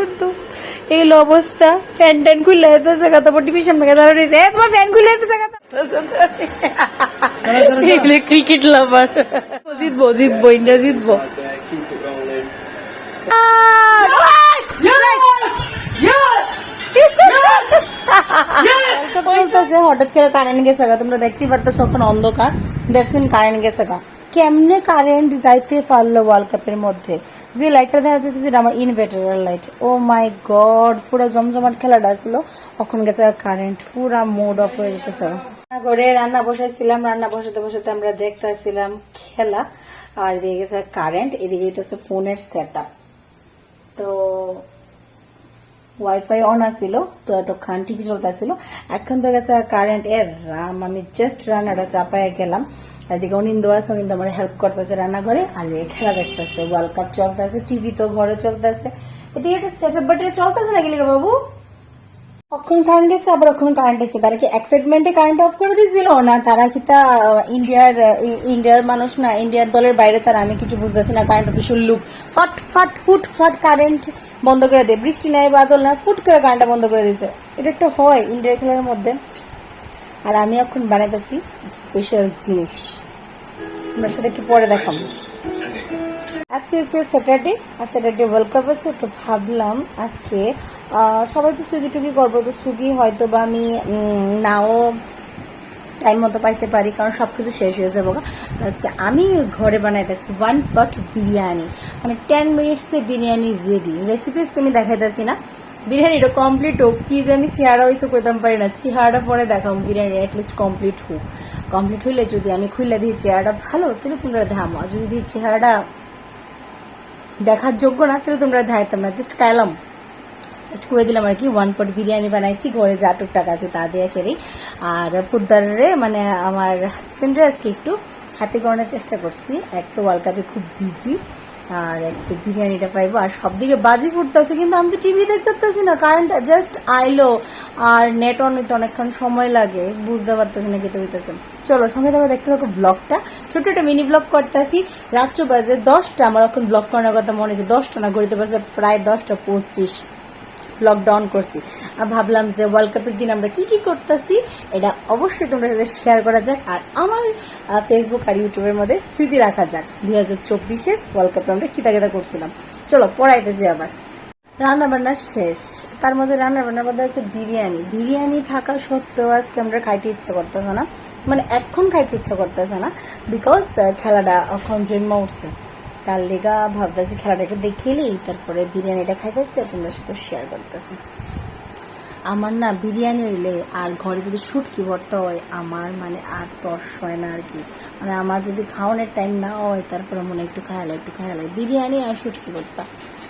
করতো এই হলো অবস্থা ফ্যান ট্যান খুললে যেতেছে কথা টিভির সামনে গিয়ে দাঁড়িয়ে রয়েছে "এ, তোমার ফ্যান খুলে যেতেছে কথা এগুলো ক্রিকেট লাভার জিতবো জিতবো ইন্ডিয়া জিতবো চলতেছে হঠাৎ করে কারেন্ট গেছে গা তোমরা দেখতেই পারতেছো এখন অন্ধকার দ্যাটস মিন কারেন্ট গেছে গা কেমনে কারেন্ট যাইতে পারল ওয়ার্ল্ড কাপের মধ্যে? যে লাইটটা দেখা যাচ্ছে সেটা আমার ইনভার্টারের লাইট ও মাই গড পুরো জমজমাট খেলাটা ছিল এখন গেছে কারেন্ট পুরা মুড অফ হয়ে গেছে। করে রান্না বসাইছিলাম, রান্না বসাতে বসাতে আমরা দেখতেছিলাম খেলা। আর এদিকে গেছে কারেন্ট এদিকে হচ্ছে ফোনের সেট তো ওয়াইফাই অন আছিল, তো এতক্ষণ টিভি চলতেছিল। এখন তো গেছে কারেন্ট এর রাম আমি জাস্ট রান্নাটা চাপায় গেলাম। এদিকে অনিন্দ আছে অনিন্দ আমার হেল্প করতেছে রান্নাঘরে, আর খেলা দেখতেছে ওয়ার্ল্ড কাপ চলতেছে টিভি তো ঘরে চলতেছে। এদিকে একটা সেট আপ বাটে চলতেছে নাকি লিখা বাবু? কখন কারেন্ট গেছে আবার কখন কারেন্ট এসে তারা কি এক্সাইটমেন্টে কারেন্ট অফ করে দিয়েছিল না, তারা কি তা ইন্ডিয়ার ইন্ডিয়ার মানুষ না, ইন্ডিয়ার দলের বাইরে তারা আমি কিছু বুঝতেছি না কারেন্ট অফিসের লুক ফট ফট, ফুট, ফট কারেন্ট বন্ধ করে দেয় বৃষ্টি নাই, বাদল না ফুট করে কারেন্টটা বন্ধ করে দিছে। এটা একটা হয়, ইন্ডিয়ার খেলার মধ্যে। আর আমি এখন বানাইতেছি স্পেশাল জিনিস। আপনার সাথে একটু পরে দেখাবো আজকে হচ্ছে স্যাটারডে আর স্যাটারডে ওয়ার্ল্ড কাপ আছে, তো ভাবলাম আজকে সবাই তো সুগি টুগি করব, তো সুগি হয়তো বা আমি নাও টাইম মতো পাইতে পারি, কারণ সব কিছু শেষ হয়ে যাব। আজকে আমি ঘরে বানাইতেছি ওয়ান পট বিরিয়ানি। মানে টেন মিনিটসে বিরিয়ানি রেডি রেসিপিস তুমি দেখাইতেছি না। বিরিয়ানিটা কমপ্লিট হোক, কি জানি চেহারা হয়েছে কইতাম পারি না। চেহারাটা পরে দেখাম, বিরিয়ানি অ্যাটলিস্ট কমপ্লিট হোক। কমপ্লিট হইলে যদি আমি খুললে দিই চেহারাটা ভালো, তাহলে তোমরা ধামো। যদি দিই চেহারাটা দেখার যোগ্য না, তাহলে তোমরা দেখাইতাম না। জাস্ট কাইলাম জাস্ট করে দিলাম আর কি ওয়ান পট বিরিয়ানি বানাইছি, ঘরে যা টুকটাক আছে তা দিয়ে সেরেই আর পুদ্দারে মানে আমার হাজবেন্ডের আজকে একটু হ্যাপি করানোর চেষ্টা করছি। এক তো ওয়ার্ল্ড কাপে খুব বিজি আর একটু বিরিয়ানিটা পাইবো। আর সব দিকে বাজি ফুটতেছে, কিন্তু আমি তো টিভি দেখতে পাচ্ছি না। কারেন্ট জাস্ট আইলো, আর নেট অন হইতে অনেকক্ষণ সময় লাগে। বুঝতে পারতেছি না খেতে হইতেছে। চলো, সঙ্গে তোমার দেখতে থাকো ব্লগটা ছোট একটা মিনি ব্লগ করতেছি। রাত্র বাজে দশটা, আমার এখন ব্লগ করার কথা মনে হচ্ছে দশটা না, ঘড়িতে বাজে প্রায় দশটা পঁচিশ। লকডাউন করছি। ভাবলাম যে ওয়ার্ল্ড কাপের দিন আমরা কি কি করতেছি, এটা অবশ্যই তোমরা সাথে শেয়ার করা যাক। আর আমার ফেসবুক আর ইউটিউবের মধ্যে স্মৃতি রাখা যাক। দুই হাজার চব্বিশের ওয়ার্ল্ড কাপে আমরা কিতা কিতা করছিলাম। চলো, পড়াইতেছি আবার। রান্না বান্না শেষ। তার মধ্যে রান্নাবান্নার মধ্যে আছে বিরিয়ানি। বিরিয়ানি থাকা সত্ত্বেও আজকে আমরা খাইতে ইচ্ছা করতেছে না। মানে এখন খাইতে ইচ্ছা করতেছে না বিকজ খেলাটা এখন জন্ম উঠছে। তার লেগা ভাবতেছি, খেলাটা একটু দেখিলেই তারপরে বিরিয়ানিটা খাইতেছে তোমরা সাথে শেয়ার করতেছি। আমার না বিরিয়ানি হইলে আর ঘরে যদি শুটকি ভর্তা হয়, আমার মানে আর তর্স হয় না আর কি। মানে আমার যদি খাওয়ানোর টাইম না হয়, তারপরে মনে একটু খায়ালে একটু খায়ালে বিরিয়ানি আর শুটকি ভর্তা।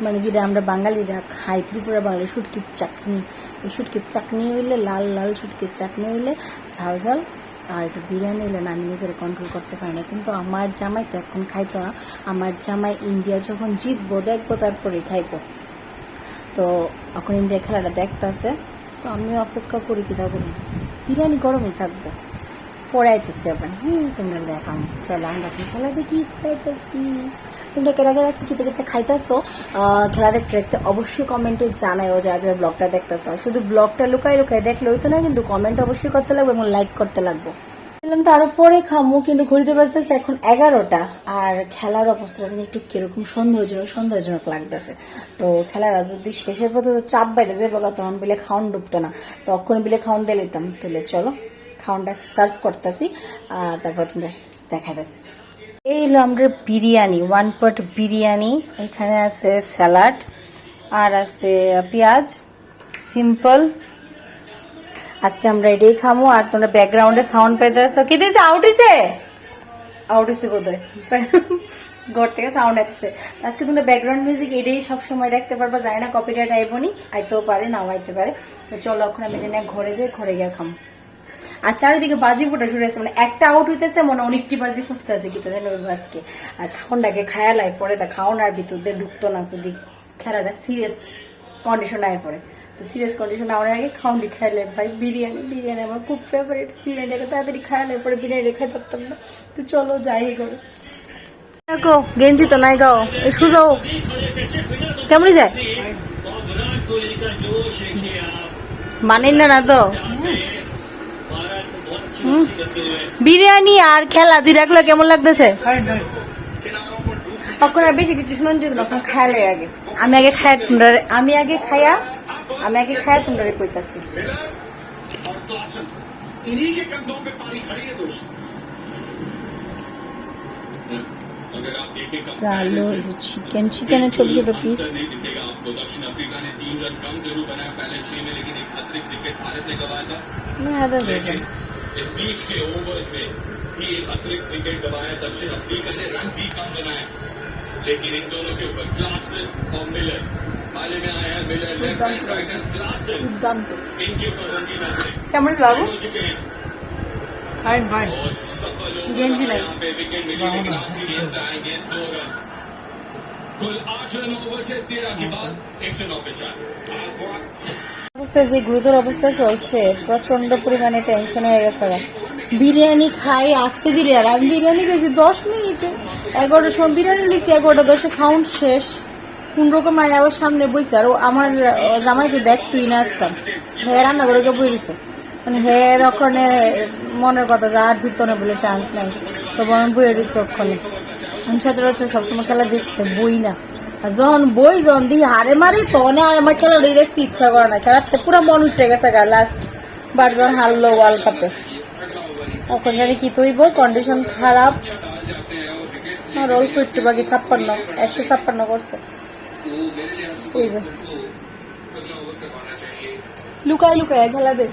মানে যেটা আমরা বাঙালিরা খাই, ত্রিপুরা বাঙালি শুটকির চাটনি, ওই শুটকির চাটনি হইলে, লাল লাল শুটকির চাটনি হইলে ঝাল ঝাল আর একটু বিরিয়ানি হলে না আমি নিজেরা কন্ট্রোল করতে পারি না। কিন্তু আমার জামাই তো এখন খাইতো না। আমার জামাই ইন্ডিয়া যখন জিতবো, দেখব, তারপরেই খাইবো। তো এখন ইন্ডিয়া খেলাটা দেখতেছে। তো আমি অপেক্ষা করি কি তা বলি বিরিয়ানি গরমই থাকব। পড়াইতেছি আবার। হ্যাঁ তোমরা দেখাম চলো, আমরা খেলা দেখি পড়াইতেছি তোমরা কেটা কেটা আজকে খেতে খেতে খাইতেছো খেলা দেখতে দেখতে অবশ্যই কমেন্টে জানাইও যা যারা ব্লগটা দেখতেছো। শুধু ব্লগটা লুকাই লুকাই দেখলে হইতো না, কিন্তু কমেন্ট অবশ্যই করতে লাগবে এবং লাইক করতে লাগবে। বললাম তার পরে খামু, কিন্তু ঘুরিতে বাজতেছে এখন এগারোটা। আর খেলার অবস্থা যেন একটু কীরকম সন্দেহজনক সন্দেহজনক লাগতেছে। তো খেলার আর যদি শেষের পথে তো চাপ বাইরে যাবে বা তখন বিলে খাওয়ান ডুবতো না। তখন বিলে খাওয়ান দিয়ে নিতাম চলো। খাওয়ানটা সার্ভ করতেছি, আর তারপর তোমরা দেখা যাচ্ছে এই হলো আমাদের বিরিয়ানি ওয়ান পট বিরিয়ানি। এখানে আছে স্যালাড আর আছে পেঁয়াজ সিম্পল আজকে আমরা এটাই খামো, আর তোমরা ব্যাকগ্রাউন্ডে সাউন্ড আসো কি দিয়েছে আউট হয়েছে আউট হয়েছে বোধ হয় ঘর থেকে সাউন্ড আসছে। আজকে তোমরা ব্যাকগ্রাউন্ড মিউজিক এটাই সব সময় দেখতে পারবা। জানি না কপিরাইট আইবনি আইতেও পারে, নাও আইতে পারে। চলো এখন আমি এটা ঘরে যাই, ঘরে গিয়ে খাম। আর চারিদিকে বাজি ফুটা শুরু হয়েছে মানে একটা আউট হইতেছে, মনে অনেকটি বাজি ফুটতেছে কি তাদের আজকে আর খাওনটাকে খায়া লাই পরে, তা খাওনার ভিতর দিয়ে ঢুকতো না, যদি খেলাটা সিরিয়াস কন্ডিশন আয় পড়ে। তো সিরিয়াস কন্ডিশন আমার আগে খাউন্ডি খাইলে ভাই, বিরিয়ানি বিরিয়ানি আমার খুব ফেভারিট বিরিয়ানিটা তাড়াতাড়ি খাইলে পরে বিরিয়ানি খাই পারতাম না। তো চলো যাই করো গেঞ্জি তো নাই গাও সুজাও কেমনই যায়? মানেন না না তো? বিরিয়ানি আর খেলা দুই রাখলো কেমন লাগতেছে তখন আর বেশি কিছু শুনুন যদি তখন খায়ালে আগে আমি আগে খায়া তোমরা আমি আগে খায়া আমি আগে খায়া তোমরা কইতাছি और क्लासन इन्हीं के कंधों पे पानी खड़ी है दोस्त अगर आप देखें कब চালো চিকেন চিকেনের ছোট ছোট পিস अंतर नहीं दिखेगा आपको दक्षिण अफ्रीका ने तीन रन कम जरूर बनाया पहले छह में लेकिन एक अतिरिक्त विकेट भारत ने गंवाया था लेकिन इन बीच के ओवर्स में भी एक अतिरिक्त विकेट दबाया दक्षिण अफ्रीका ने रन भी कम बनाया। लेकिन इन दोनों के ऊपर क्लासन और मिलर पाले में आया है मिलर लेफ़्ट राइटर क्लासन इनके ऊपर रन की वजह चुके हैं और सफल यहाँ पे विकेट मिली लेकिन आपकी गेंद आएँगे दो रन कुल आठ रन ओवर से तेरह के बाद एक सौ नौ पे चार। অবস্থায় যে গুরুতর অবস্থা চলছে প্রচণ্ড পরিমাণে টেনশন হয়ে গেছে বিরিয়ানি খাই আসতে আর আমি বিরিয়ানি খেয়েছি দশ মিনিটে। এগারোটার সময় বিরিয়ানি নিয়েছি এগারোটা দশে খাউন শেষ। কোন রকম আয় আবার সামনে বইছে আর আমার আহ, দেখ তুই না আসতাম। হ্যাঁ রান্না করে গিয়ে বইছে। মানে হ্যাঁ ওখানে মনের কথা যে আর জিততো না বলে চান্স নাই। তবে আমি বইয়ে দিচ্ছি ওখানে আমি সচরাচর সবসময় খেলা দেখতে বই না। যখন বই যখন দিই, হারে মারি, তখন আর আমার খেলা দেখতে ইচ্ছা করে না। খেলাতে পুরো মন উঠে গেছে গা লাস্ট বার যখন হারলো ওয়ার্ল্ড কাপে এখন জানি কি তৈব কন্ডিশন খারাপ। আর অল্প একটু বাকি ছাপ্পান্ন, একশো ছাপ্পান্ন করছে। এই যে। লুকায় লুকায় খেলা দেখ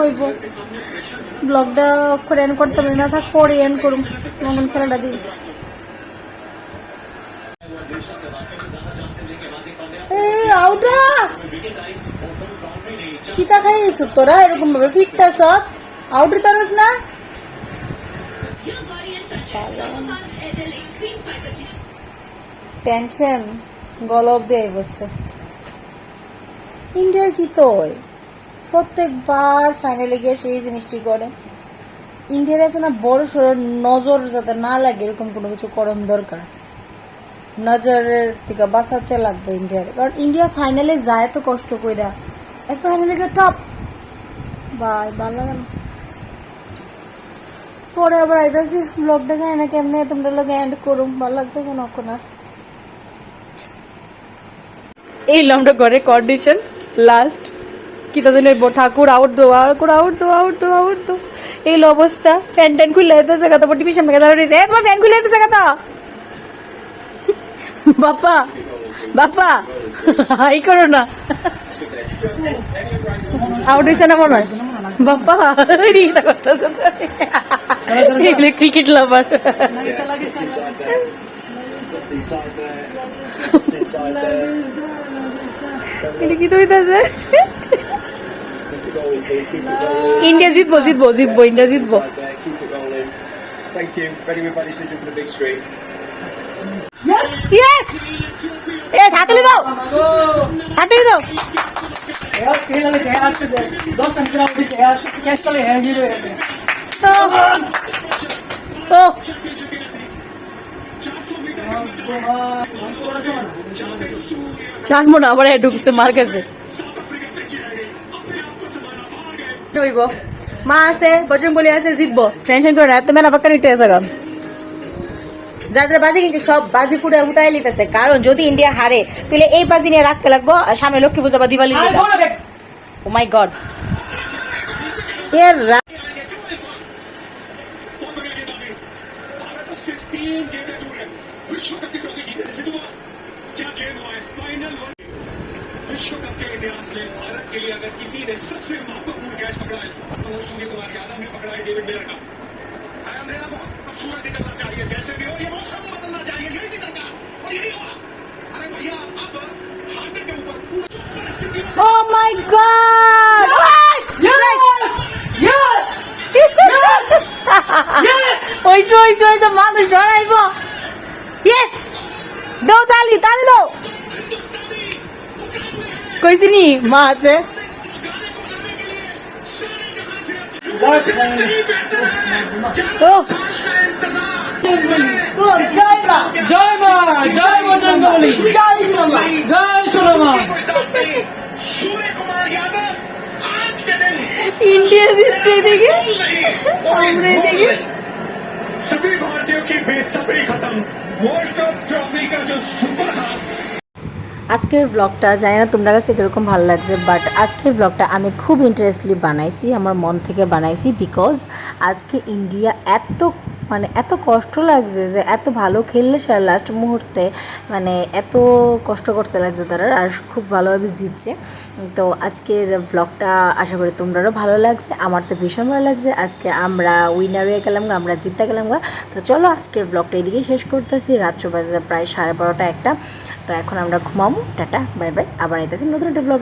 হইব। ব্লগটা অক্ষরে এন করতে পারি না, থাক পরে এন করুম। মঙ্গল খেলাটা দিই এই আউটা কিতা খাইছ তোরা? এরকম ভাবে ফিরতেছ? আউটে তারস না? Dear guardians and checks, Superfast Airtel Extreme 530 tension গলব দিয়ে বসছে। ইন্ডিয়ার কি তো প্রত্যেকবার ফাইনালে গিয়ে সেই জিনিসটি করে। ইন্ডিয়ার আছে না বড় সড়ো নজর যাতে না লাগে এরকম কোনো কিছু করণ দরকার। নজরের থেকে বাঁচাতে লাগবে ইন্ডিয়ার। কারণ ইন্ডিয়া ফাইনালে যায় তো কষ্ট কইরা। ফাইনালে গিয়ে টপ বাই ভালো লাগে পরে আবার আইতাছি ব্লগটা যায় না কেমনে তোমরা লোক এন্ড করুম, ভালো এখন আর। এই লমটা কন্ডিশন লাস্ট কি ঠাকুর আউট দো আউট দো আউট দো আউট দো। এই অবস্থা ফ্যান ট্যান খুলে যেতেছে কথা টিভি সামনে কথা ফ্যান খুলে যেতেছে কথা! বাপ্পা বাপ্পা হাই করো না আউট হয়েছে না মনে হয় করতেছে এগুলো ক্রিকেট লাভার কি it rolling. ইন্ডিয়া জিতবো জিতবো জিতবো ইন্ডিয়া জিতবো. Thank you. Ready with my decision for the big screen. Yes এ হাতলি দাও হাতলি দাও এয়ার খেলে সে আসছে দশ রান খেলা হচ্ছে এয়ার ক্যাচ করলে হ্যাঁ জিরো হয়ে গেছে তো তো জানব না আবার এ ঢুকছে মার কাছে হইব মা আছে বজরং বলি আছে জিতবো টেনশন করে না এত মেলা পাক্কা নিতে আছে গা যা যা বাজি কিন্তু সব বাজি ফুটে উঠাই লিতেছে। কারণ যদি ইন্ডিয়া হারে তাহলে এই বাজি নিয়ে রাখতে লাগবো সামনে লক্ষ্মী পূজা বা দিওয়ালি ও মাই গড এর গড ওই তো ওই তো ওই তো মানুষ ডরাইব ইয়েস দাও তালি তালি দাও। কইছিনি মা আছে? জয় মা। জয় মা জয় বজরঙ্গবলী জয় মা। জয় সুরমা ইন্ডিয়া জিতছে এদিকে और एक हमने गोल देखी। नहीं। सभी भारतीयों की बेसब्री खत्म वर्ल्ड कप ट्रॉफी का जो सुपर हाफ আজকের ব্লগটা জানি না তোমরা কাছে কীরকম ভালো লাগছে বাট আজকের ব্লগটা আমি খুব ইন্টারেস্টলি বানাইছি আমার মন থেকে বানাইছি বিকজ আজকে ইন্ডিয়া এত মানে এত কষ্ট লাগছে যে এত ভালো খেললে সে লাস্ট মুহূর্তে মানে এত কষ্ট করতে লাগছে তারা আর খুব ভালোভাবে জিতছে। তো আজকের ব্লগটা আশা করি তোমরারও ভালো লাগছে আমার তো ভীষণ ভালো লাগছে। আজকে আমরা উইনার হয়ে গেলাম গা, আমরা জিততে গেলাম গা। তো চলো আজকের ব্লগটা এদিকে শেষ করতেছি রাত্র বাজে প্রায় সাড়ে বারোটা একটা। তো এখন আমরা ঘুমাবো টাটা বাই বাই আবার আইতেছি নতুন একটা ব্লগ